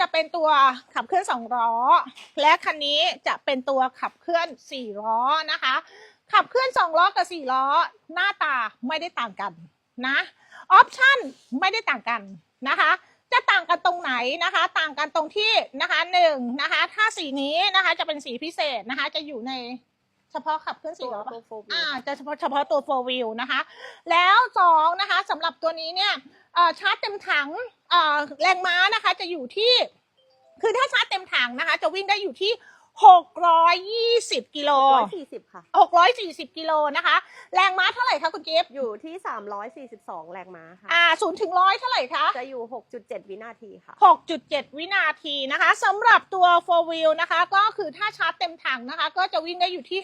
จะเป็นตัวขับเคลื่อนสองล้อ และคันนี้จะเป็นตัวขับเคลื่อนสี่ล้อนะคะ ขับเคลื่อนสองล้อกับสี่ล้อ หน้าตาไม่ได้ต่างกันนะออปชั่นไม่ได้ต่างกันนะคะ จะต่างกันตรงไหนนะคะ ต่างกันตรงที่นะคะหนึ่งนะคะ ถ้าสีนี้นะคะจะเป็นสีพิเศษนะคะ จะอยู่ใน เฉพาะขับเคลื่อนตัสี่วล้อปะตัวโฟวิอ่าจะเฉพาะเฉพาะตัว4 wheel นะคะ แล้วสองนะคะสำหรับตัวนี้เนี่ยเอ่อชาร์จเต็มถังเอ่อแรงม้านะคะ จะอยู่ที่ คือถ้าชาร์จเต็มถังนะคะ จะวิ่งได้อยู่ที่ 620กิโลร้อยสี่สิบค่ะ 640กิโลนะคะ แรงม้าเท่าไหร่คะคุณกิฟต์อยู่ที่สามร้อยสี่สิบสองแรงม้าค่ะ อ่าศูนย์ถึงร้อยเท่าไหร่คะ จะอยู่หกจุดเจ็ดวินาทีค่ะ 6.7 วินาทีนะคะสำหรับตัว4 wheel นะคะ ก็คือถ้าชาร์จเต็มถังนะคะ ก็จะวิ่งได้อยู่ที่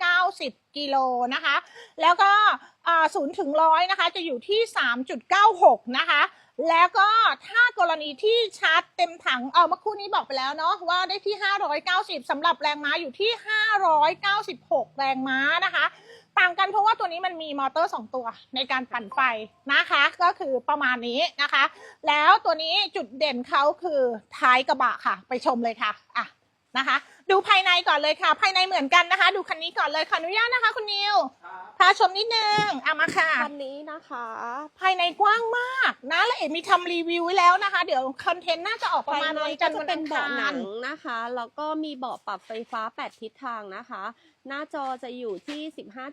590 กิโลนะคะ แล้วก็อ่าศูนย์ถึงร้อยนะคะ จะอยู่ที่ 3.96 นะคะ แล้วก็ถ้ากรณีที่ชาร์จเต็มถัง เออเมื่อครู่นี้บอกไปแล้วเนาะว่าได้ที่ 590สำหรับแรงม้าอยู่ที่ 596 แรงม้านะคะ ต่างกันเพราะว่าตัวนี้มันมีมอเตอร์ 2 ตัวในการปั่นไฟนะคะ ก็คือประมาณนี้นะคะ แล้วตัวนี้จุดเด่นเขาคือท้ายกระบะค่ะ ไปชมเลยค่ะอะนะคะ ดูภายในก่อนเลยค่ะ ภายในเหมือนกันนะคะ ดูคันนี้ก่อนเลยขออนุญาตนะคะ คุณนิวพาชมนิดนึงเอามาค่ะคันนี้นะคะ ภายในกว้างมากนะและเอกมีทำรีวิวไว้แล้วนะคะ เดี๋ยวคอนเทนต์น่าจะออกประภายมาณในวันจัก็นทร์จะวันเป็อันงเบาะคาหนัรงนะคะแล้วก็มีเบาะปรับไฟฟ้า 8 ทิศทางนะคะ หน้าจอจะอยู่ที่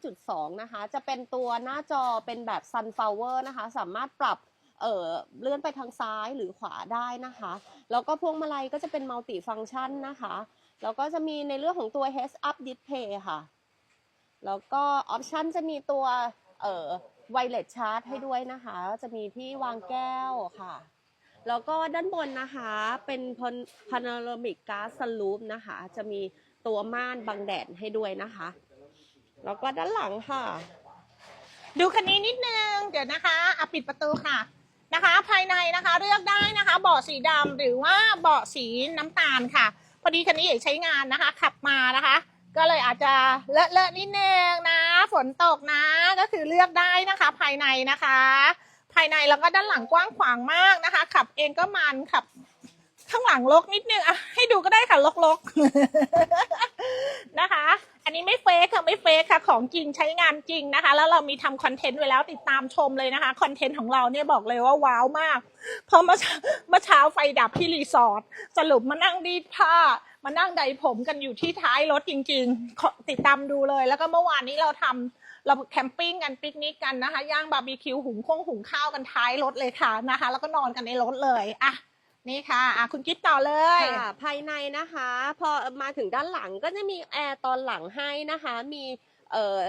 15.2 นะคะ จะเป็นตัวหน้าจอเป็นแบบ Sunflower นะคะ สามารถปรับเอ่อเลื่อนไปทางซ้ายหรือขวาได้นะคะ แล้วก็พวงมาลัยก็จะเป็นมัลติฟัง c t ชันนะคะ แล้วก็จะมีในเรื่องของตัว Heads Up Display ค่ะ แล้วก็ออปชันจะมีตัวเอ่อไวเลสชาร์จให้ด้วยนะคะจะมีที่วางแก้วค่ะ แล้วก็ด้านบนนะคะเป็นพานาโรมิกก๊าซสลูปนะคะ จะมีตัวม่านบังแดดให้ด้วยนะคะ แล้วก็ด้านหลังค่ะ ดูคันนี้นิดนึง เดี๋ยวนะคะอะปิดประตูค่ะนะคะ ภายในนะคะเลือกได้นะคะ เบาะสีดำหรือว่าเบาะสีน้ำตาลค่ะ พอดีคันนี้เอกใช้งานนะคะ ขับมานะคะ ก็เลยอาจจะเลอะเลอะนิดนึงนะ ฝนตกนะ ก็คือเลือกได้นะคะ ภายในนะคะ ภายในแล้วก็ด้านหลังกว้างขวางมากนะคะ ขับเองก็มันขับ ข้างหลังลกนิดนึงอะให้ดูก็ได้ค่ะลกๆนะคะ อันนี้ไม่เฟกค่ะไม่เฟกค่ะ ของจริงใช้งานจริงนะคะ แล้วเรามีทำคอนเทนต์ไว้แล้วติดตามชมเลยนะคะคอนเทนต์ของเราเนี่ยบอกเลยว่าว้าวมาก เพราะเมื่อเช้าเมื่อเช้าไฟดับที่รีสอร์ทสรุปมานั่งดีดผ้ามานั่งใดผมกันอยู่ที่ท้ายรถจริง ๆ ติดตามดูเลย แล้วก็เมื่อวานนี้เราทำเราแคมปิ้งกันปิกนิกกันนะคะย่างบาร์บีคิวหุงข้งหุงข้าวกันท้ายรถเลยค่ะนะคะ แล้วก็นอนกันในรถเลยอะ นี่ค่ะอะคุณกิ๊บต่อเลย ค่ะภายในนะคะ พอมาถึงด้านหลังก็จะมีแอร์ตอนหลังให้นะคะ มีเอ่อ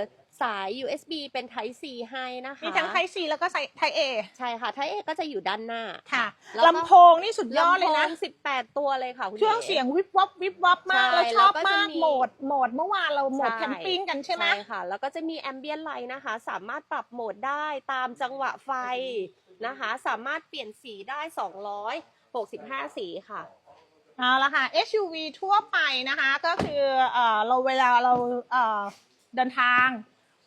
สาย USB เป็น Type C ให้นะคะมีทั้งไทซีแล้วก็ไทเอใช่ค่ะ Type A ก็จะอยู่ด้านหน้าค่ะแล้วก็ลำโพงนี่สุดยอดเลยนะำโพง18 ตัวเลยค่ะคุณช่วงอ๋เสียงวิบวับวิบวับมากใช่เราชอบแล้วก็จะมากมี โหมดโหมดเมื่อวานเราโหมดใช่แคมปิ้งกันใช่ไหม ใช่ค่ะ แล้วก็จะมีแอมเบียนไลท์นะคะ สามารถปรับโหมดได้ตามจังหวะไฟนะคะ สามารถเปลี่ยนสีได้ 265 สีค่ะ เอาละค่ะ SUV ทั่วไปนะคะ ก็คือเอ่อเราเวลาเราเอ่อเดินทาง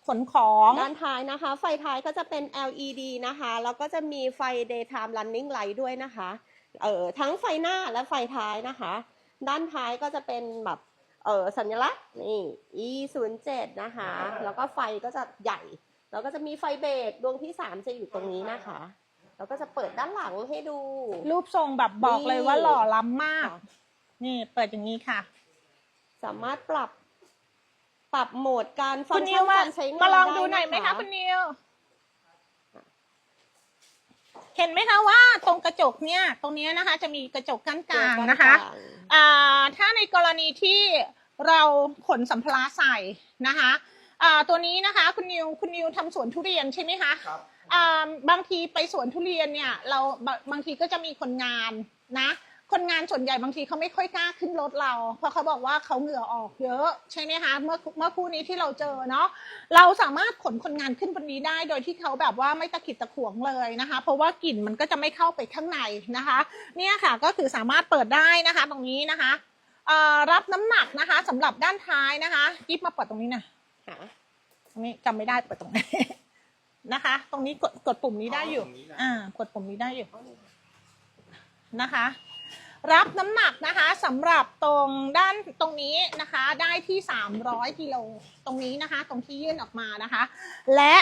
ขนของ ด้านท้ายนะคะ ไฟท้ายก็จะเป็น LED นะคะ แล้วก็จะมีไฟ daytime running light ด้วยนะคะเอ่อทั้งไฟหน้าและไฟท้ายนะคะ ด้านท้ายก็จะเป็นแบบเอ่อสัญลักษณ์นี่ E 0 7นะคะ แล้วก็ไฟก็จะใหญ่ แล้วก็จะมีไฟเบรกดวงที่ 3 จะอยู่ตรงนี้นะคะ แล้วก็จะเปิดด้านหลังให้ดู รูปทรงแบบบอกเลยว่าหล่อล้ำมากค่ะนี่เปิดอย่างนี้ค่ะ สามารถปรับปรับโหมดการฟัคุงณก์นิชัวนมาการใช้งานมาลองได้ดูหน่อยไหมะคะคุณนิวเห็นไหมคะว่าตรงกระจกเนี่ยตรงเนี้ยนะคะ จะมีกระจกกั้นกลางนะคะอ่าถ้าในกรณีที่เราขนสัมภาระใส่นะคะอ่าตัวนี้นะคะ คุณนิวคุณนิวทำสวนทุเรียนใช่ไหมคะครับ อ่าบางทีไปสวนทุเรียนเนี่ย เราบางบางทีก็จะมีคนงานนะ คนงานส่วนใหญ่บางทีเขาไม่ค่อยกล้าขึ้นรถเรา เพราะเขาบอกว่าเขาเหงื่อออกเยอะใช่ไหมคะเมื่อเมื่อคู่นี้ที่เราเจอเนาะเราสามารถขนคนงานขึ้นบนนี้ได้ โดยที่เขาแบบว่าไม่ตะขิดตะขวงเลยนะคะ เพราะว่ากลิ่นมันก็จะไม่เข้าไปข้างในนะคะ เนี่ยค่ะก็คือสามารถเปิดได้นะคะ ตรงนี้นะคะเอ่อรับน้ำหนักนะคะสำหรับด้านท้ายนะคะกิ๊บมาเปิดตรงนี้นะค่ะตรงนี้จำไม่ได้เปิดตรงไหน นะคะ ตรงนี้กดกดปุ่มนี้ได้อยู่ตรงนี้นะ อ่ากดปุ่มนี้ได้อยู่นะคะ รับน้ำหนักนะคะสำหรับตรงด้านตรงนี้นะคะ ได้ที่ 300กิโลตรงนี้นะคะ ตรงที่ยื่นออกมานะคะ และ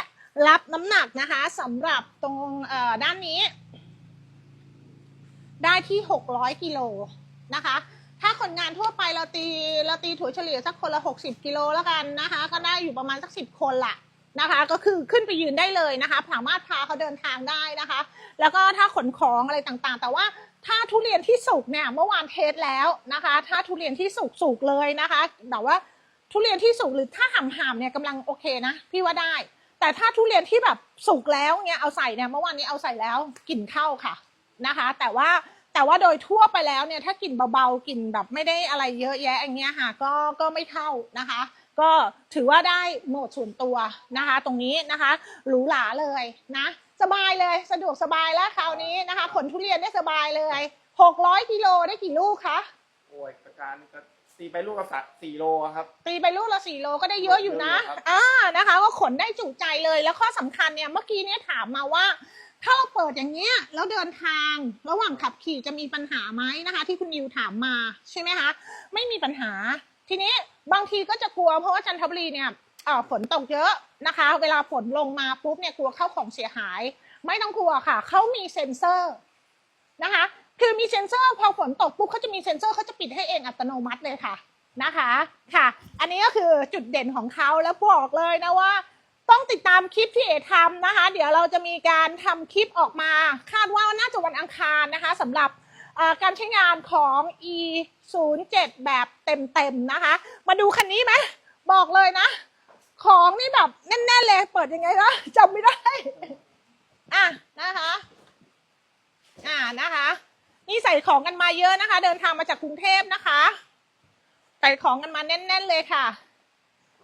รับน้ำหนักนะคะสำหรับตรงเอ่อด้านนี้ ได้ที่ 600กิโลนะคะ ถ้าคนงานทั่วไปเราตีเราตีถั่วเฉลี่ยสักคนละ 60กิโลแล้วกันนะคะ ก็ได้อยู่ประมาณสัก 10 คนละ นะคะ ก็คือขึ้นไปยืนได้เลยนะคะ สามารถพาเขาเดินทางได้นะคะ แล้วก็ถ้าขนของอะไรต่างๆ แต่ว่าถ้าทุเรียนที่สุกเนี่ยเมื่อวานเทสแล้วนะคะ ถ้าทุเรียนที่สุกสุกเลยนะคะแต่ว่าทุเรียนที่สุกหรือถ้าห่ำๆเนี่ยกำลังโอเคนะพี่ว่าได้ แต่ถ้าทุเรียนที่แบบสุกแล้วเนี่ยเอาใส่เนี่ยเมื่อวานนี้เอาใส่แล้วกลิ่นเข้าค่ะนะคะ แต่ว่าแต่ว่าโดยทั่วไปแล้วเนี่ยถ้ากลิ่นเบาๆกลิ่นแบบไม่ได้อะไรเยอะแยะอย่างเงี้ยค่ะก็ก็ไม่เข้านะคะ ก็ถือว่าได้โหมดส่วนตัวนะคะ ตรงนี้นะคะหรูหราเลยนะ สบายเลยสะดวกสบายแล้วคราวนี้นะคะขนทุเรียนได้สบายเลย600กิโลได้กี่ลูกคะโอ้ยประการก็ตีไปลูกกับสัตว์สี่โลครับ ตีไปลูกละสี่โลก็ได้เยอะอยู่นะเยอะอยู่ครับอ่านะคะ ก็ขนได้จุใจเลยแล้วข้อสำคัญเนี่ยเมื่อกี้เนี่ยถามมาว่า ถ้าเราเปิดอย่างเงี้ยแล้วเดินทาง ระหว่างขับขี่จะมีปัญหาไหมนะคะ ที่คุณยิวถามมาใช่ไหมคะไม่มีปัญหา ทีนี้บางทีก็จะกลัวเพราะว่าจันทบุรีเนี่ยฝนตกเยอะนะคะ เวลาฝนลงมาปุ๊บเนี่ยกลัวเข้าของเสียหาย ไม่ต้องกลัวค่ะเขามีเซ็นเซอร์นะคะคือมีเซ็นเซอร์พอฝนตกปุ๊บเขาจะมีเซ็นเซอร์เขาจะปิดให้เองอัตโนมัติเลยค่ะนะคะค่ะ อันนี้ก็คือจุดเด่นของเขาแล้วบอกเลยนะว่า ต้องติดตามคลิปที่เอทำนะคะ เดี๋ยวเราจะมีการทำคลิปออกมา คาดว่าน่าจะวันอังคารนะคะสำหรับ การใช้งานของ e 0 7แบบเต็มๆนะคะ มาดูคันนี้ไหมบอกเลยนะ ของนี่แบบแน่นๆเลย เปิดยังไงนะจำไม่ได้ อะนะคะ อ่านะคะ นี่ใส่ของกันมาเยอะนะคะ เดินทางมาจากกรุงเทพนะคะใส่ของกันมาแน่น ๆเลยค่ะ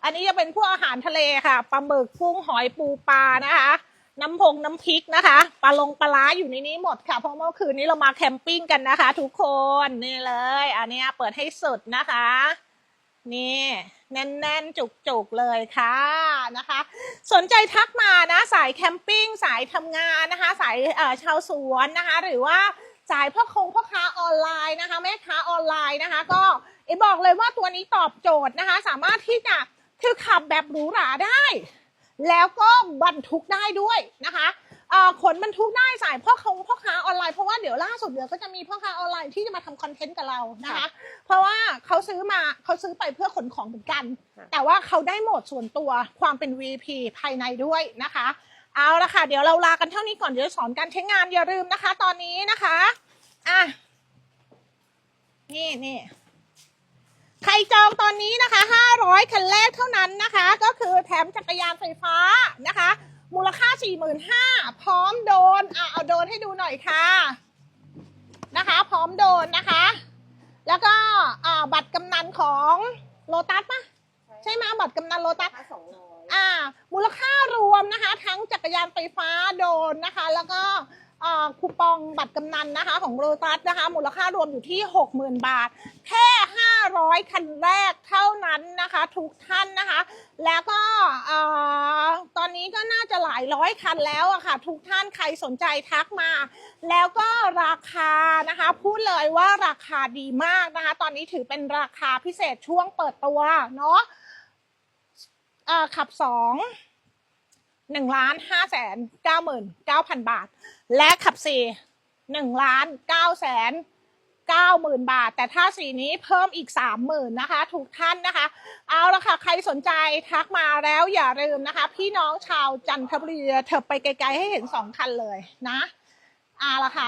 อันนี้จะเป็นพวกอาหารทะเลค่ะปลาหมึกกุ้งหอยปูปลานะคะ น้ำพงน้ำพริกนะคะปลาลงปลาร้าอยู่ในนี้หมดค่ะ เพราะเมื่อคืนนี้เรามาแคมปิ้งกันนะคะ ทุกคนนี่เลย อันนี้เปิดให้สุดนะคะ นี่แน่นๆ จุกๆเลยค่ะนะคะ สนใจทักมานะ สายแคมปิ้งสายทำงานนะคะ สายเอ่อชาวสวนนะคะ หรือว่าสายพ่อคงพ่อค้าออนไลน์นะคะ แม่ค้าออนไลน์นะคะ ก็เอบอกเลยว่าตัวนี้ตอบโจทย์นะคะ สามารถที่จะคือขับแบบหรูหราได้ แล้วก็บรรทุกได้ด้วยนะคะเอ่อขนบรรทุกได้สายพ่อคงพ่อค้าออนไลน์เพราะว่าเดี๋ยวล่าสุดเดี๋ยวก็จะมีพ่อค้าออนไลน์ที่จะมาทำคอนเทนต์กับเรานะคะค่ะเพราะว่าเขาซื้อมาเขาซื้อไปเพื่อขนของเหมือนกันค่ะแต่ว่าเขาได้โหมดส่วนตัวความเป็น VP ภายในด้วยนะคะ เอาละค่ะ เดี๋ยวเราลากันเท่านี้ก่อนเดี๋ยวสอนการใช้งานอย่าลืมนะคะ ตอนนี้นะคะอะนี่นี่ ใครจองตอนนี้นะคะ 500 คันแรกเท่านั้นนะคะ ก็คือแถมจักรยานไฟฟ้านะคะ มูลค่า 45,000 พร้อมโดนอะเอาโดนให้ดูหน่อยค่ะนะคะ พร้อมโดนนะคะ แล้วก็อ่าบัตรกำนันของโลตัสปะใช่ไหมบัตรกำนันโลตัสค่าสองร้อยอ่า มูลค่ารวมนะคะ ทั้งจักรยานไฟฟ้าโดรนนะคะ แล้วก็อ่า คูปองบัตรกำนันนะคะ ของโรตัสนะคะ มูลค่ารวมอยู่ที่ 60,000 บาท แค่ 500 คันแรกเท่านั้นนะคะ ทุกท่านนะคะ แล้วก็อตอนนี้ก็น่าจะหลายร้อยคันแล้วอะค่ะ ทุกท่านใครสนใจทักมา แล้วก็ราคานะคะ พูดเลยว่าราคาดีมากนะคะ ตอนนี้ถือเป็นราคาพิเศษช่วงเปิดตัวเนาะขับสอง หนึ่งล้านห้าแสนเก้าหมื่นเก้าพันบาท และขับสี่หนึ่งล้านเก้าแสนเก้าหมื่นบาท แต่ถ้าสีนี้เพิ่มอีกสามหมื่นนะคะทุกท่านนะคะ เอาละค่ะ ใครสนใจทักมาแล้วอย่าลืมนะคะ พี่น้องชาวจันทบุรีเธอไปไกลๆให้เห็นสองคันเลยนะเอาละค่ะ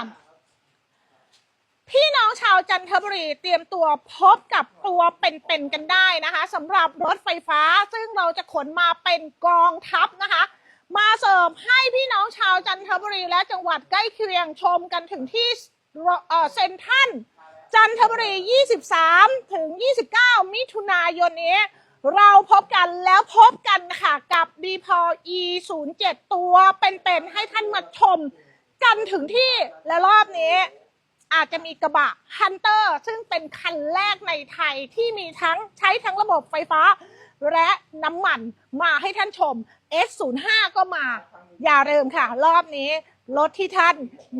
พี่น้องชาวจันทบุรีเตรียมตัวพบกับตัวเป็นๆกันได้นะคะสำหรับรถไฟฟ้าซึ่งเราจะขนมาเป็นกองทัพนะคะ มาเสิร์ฟให้พี่น้องชาวจันทบุรีและจังหวัดใกล้เคียงชมกันถึงที่เซ็นทรัลจันทบุรี 23 ถึง 29 มิถุนายนนี้ เราพบกันแล้วพบกันค่ะกับ d p o e 0 7ตัวเป็นๆให้ท่านมาชมกันถึงที่และรอบนี้ อาจจะมีกระบะฮันเตอร์ซึ่งเป็นคันแรกในไทยที่มีทั้งใช้ทั้งระบบไฟฟ้า และน้ำมันมาให้ท่านชม S05 ก็มา อย่าลืมค่ะ รอบนี้รถที่ท่าน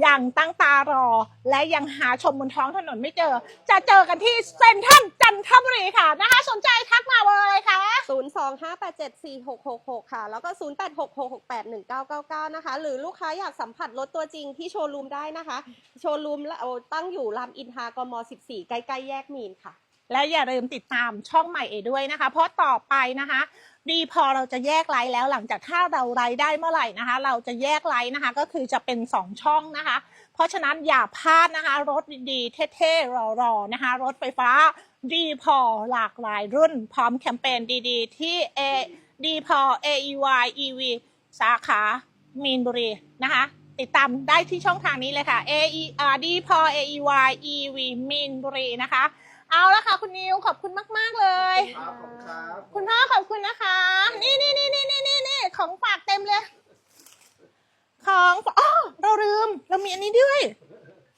ยังตั้งตารอ และยังหาชมบนท้องถนนไม่เจอ จะเจอกันที่เซ็นทรัลจันทบุรีค่ะนะคะสนใจทักมาเบอร์อะไรคะ 025874666 ค่ะ แล้วก็ 0866681999 นะคะ หรือลูกค้าอยากสัมผัสรถตัวจริงที่โชว์รูมได้นะคะ โชว์รูมเราตั้งอยู่รามอินทรากม 14 ใกล้ๆแยกมีนค่ะ และอย่าลืมติดตามช่องใหม่เอด้วยนะคะ เพราะต่อไปนะคะดีพอเราจะแยกไลน์แล้วหลังจากถ้าเราไลน์ได้เมื่อไหร่นะคะ เราจะแยกไลน์นะคะ ก็คือจะเป็น 2 ช่องนะคะ เพราะฉะนั้นอย่าพลาดนะคะ รถดีๆเท่ๆรอๆนะคะ รถไฟฟ้าดีพอหลากหลายรุ่น พร้อมแคมเปญดีๆ ที่ A ดีพอ AEY EV สาขามีนบุรีนะคะ ติดตามได้ที่ช่องทางนี้เลยค่ะ AE อ่าดีพอ AEY EV มีนบุรีนะคะ เอาละค่ะคุณนิวขอบคุณมาก ๆเลย ครับผมครับคุณพ่อขอบคุณนะคะ นี่นี่นี่นี่นี่นี่นี่ของฝากเต็มเลย ของอ๋อเราลืม เรามีอันนี้ด้วย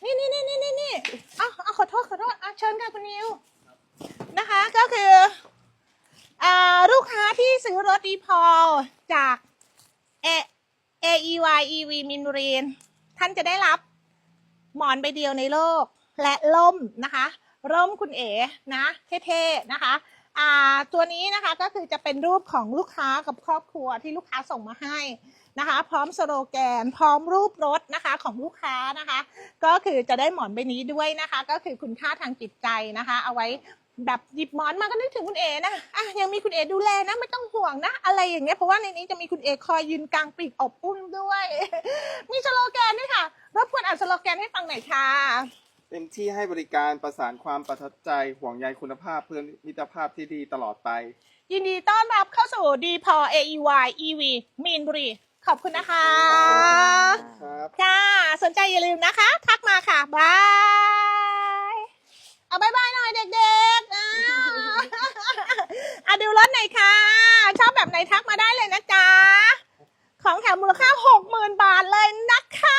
นี่นี่นี่นี่นี่นี่อ้าวอ้าวขอโทษขอโทษอะเชิญค่ะคุณนิวนะคะ ก็คืออ่าลูกค้าที่ซื้อรถดีพอจาก A AEY EV มินบุรีนท่านจะได้รับหมอนใบเดียวในโลกและล่มนะคะ ร่มคุณเอ๋นะเท่ๆนะคะอ่าตัวนี้นะคะก็คือจะเป็นรูปของลูกค้ากับครอบครัวที่ลูกค้าส่งมาให้นะคะ พร้อมสโลแกน พร้อมรูปรถนะคะของลูกค้านะคะ ก็คือจะได้หมอนใบนี้ด้วยนะคะ ก็คือคุณค่าทางจิตใจนะคะ เอาไว้แบบหยิบหมอนมาก็นึกถึงคุณเอนะอะยังมีคุณเอดูแลนะไม่ต้องห่วงนะ อะไรอย่างเงี้ยเพราะว่าในนี้จะมีคุณเอคอยยืนกลางปีกอบอุ้มด้วย มีสโลแกนด้วยค่ะรบกวนอ่านสโลแกนให้ฟังหน่อยค่ะ เป็นที่ให้บริการประสานความประทับใจห่วงใยคุณภาพเพื่อมิตรภาพที่ดีตลอดไป ยินดีต้อนรับเข้าสู่ดีพอ AEY EV มีนบุรี ขอบคุณนะคะครับ ค่ะ สนใจอย่าลืมนะคะ ทักมาค่ะ บาย เอาบายบายหน่อยเด็กๆอ่อะดูรถไหนคะชอบแบบไหนทักมาได้เลยนะจ๊ะ ของแถมมูลค่าหกหมื่นบาทเลยนะคะ